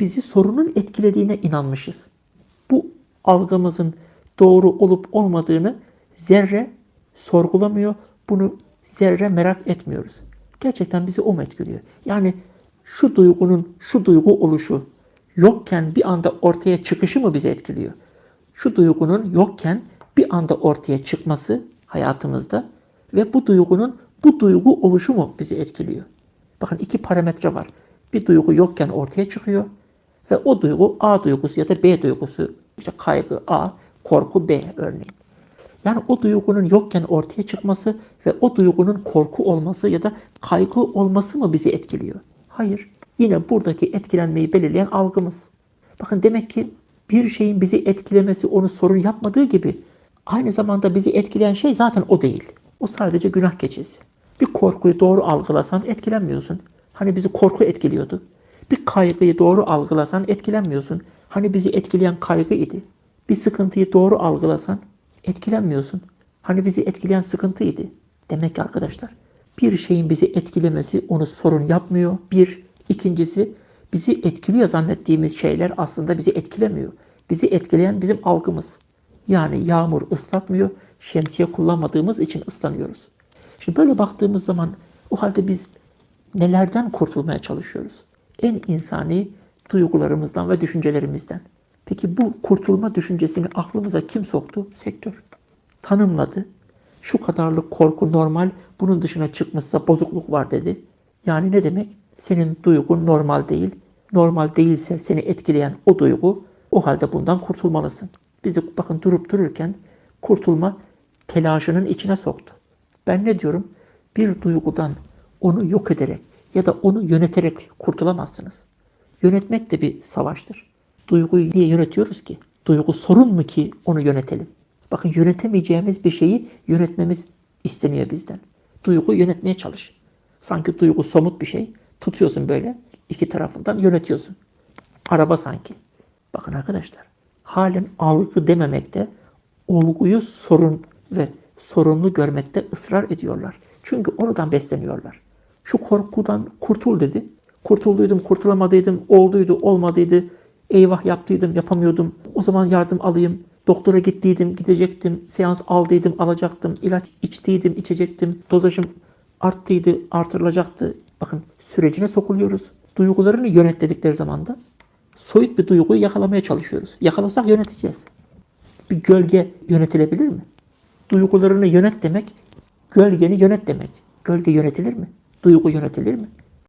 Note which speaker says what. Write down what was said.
Speaker 1: bizi sorunun etkilediğine inanmışız. Bu algımızın doğru olup olmadığını zerre sorgulamıyor. Bunu zerre merak etmiyoruz. Gerçekten bizi o etkiliyor? Yani şu duygunun, şu duygu oluşu yokken bir anda ortaya çıkışı mı bizi etkiliyor? Şu duygunun yokken bir anda ortaya çıkması hayatımızda ve bu duygunun bu duygu oluşu mu bizi etkiliyor? Bakın iki parametre var. Bir duygu yokken ortaya çıkıyor ve o duygu A duygusu ya da B duygusu. İşte kaygı A, korku B örneğin. Yani o duygunun yokken ortaya çıkması ve o duygunun korku olması ya da kaygı olması mı bizi etkiliyor? Hayır. Yine buradaki etkilenmeyi belirleyen algımız. Bakın demek ki bir şeyin bizi etkilemesi onu sorun yapmadığı gibi aynı zamanda bizi etkileyen şey zaten o değil. O sadece günah keçisi. Bir korkuyu doğru algılasan etkilenmiyorsun. Hani bizi korku etkiliyordu. Bir kaygıyı doğru algılasan etkilenmiyorsun. Hani bizi etkileyen kaygı idi. Bir sıkıntıyı doğru algılasan etkilenmiyorsun. Hani bizi etkileyen sıkıntıydı. Demek ki arkadaşlar bir şeyin bizi etkilemesi onu sorun yapmıyor. Bir. ikincisi bizi etkiliyor zannettiğimiz şeyler aslında bizi etkilemiyor. Bizi etkileyen bizim algımız. Yani yağmur ıslatmıyor. Şemsiye kullanmadığımız için ıslanıyoruz. Şimdi böyle baktığımız zaman o halde biz nelerden kurtulmaya çalışıyoruz? En insani duygularımızdan ve düşüncelerimizden. Peki bu kurtulma düşüncesini aklımıza kim soktu? Sektör. Tanımladı. Şu kadarlık korku normal, bunun dışına çıkmışsa bozukluk var dedi. Yani ne demek? Senin duygun normal değil. Normal değilse seni etkileyen o duygu, o halde bundan kurtulmalısın. Bizi bakın durup dururken kurtulma telaşının içine soktu. Ben ne diyorum? Bir duygudan onu yok ederek ya da onu yöneterek kurtulamazsınız. Yönetmek de bir savaştır. Duyguyu niye yönetiyoruz ki? Duygu sorun mu ki onu yönetelim? Bakın yönetemeyeceğimiz bir şeyi yönetmemiz isteniyor bizden. Duygu yönetmeye çalış. Sanki duygu somut bir şey. Tutuyorsun böyle iki tarafından yönetiyorsun. Araba sanki. Bakın arkadaşlar halen algı dememekte olguyu sorun ve sorumlu görmekte ısrar ediyorlar. Çünkü oradan besleniyorlar. Şu korkudan kurtul dedi. Kurtulduydum, kurtulamadıydım, olduydu, olmadıydı. Eyvah yaptıydım, yapamıyordum. O zaman yardım alayım. Doktora gittiydim, gidecektim. Seans aldıydım, alacaktım. ilaç içtiydim, içecektim. Dozajım arttıydı, artırılacaktı. Bakın sürecine sokuluyoruz. Duygularını yönet dedikleri zaman da soyut bir duyguyu yakalamaya çalışıyoruz. Yakalasak yöneteceğiz. Bir gölge yönetilebilir mi? Duygularını yönet demek, gölgeni yönet demek. Gölge yönetilir mi? Duygu yönetilir mi?